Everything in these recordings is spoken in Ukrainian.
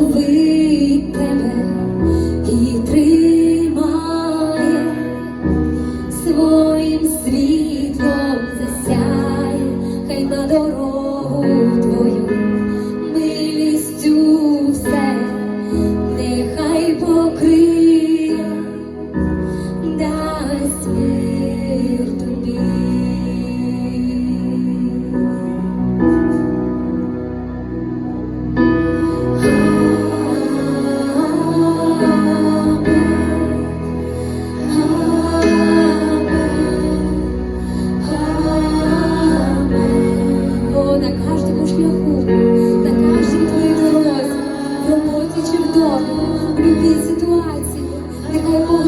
believe. кожному шляху, на кожній твоїй дорозі, в роботі чи вдома, в будь-якій ситуації, нехай Бог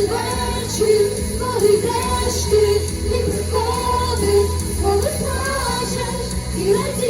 вечір, коли дешки коли плачеш і радієш.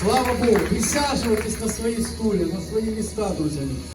Слава Богу! Присяжуйтесь на свои стулья, на свои места, друзья.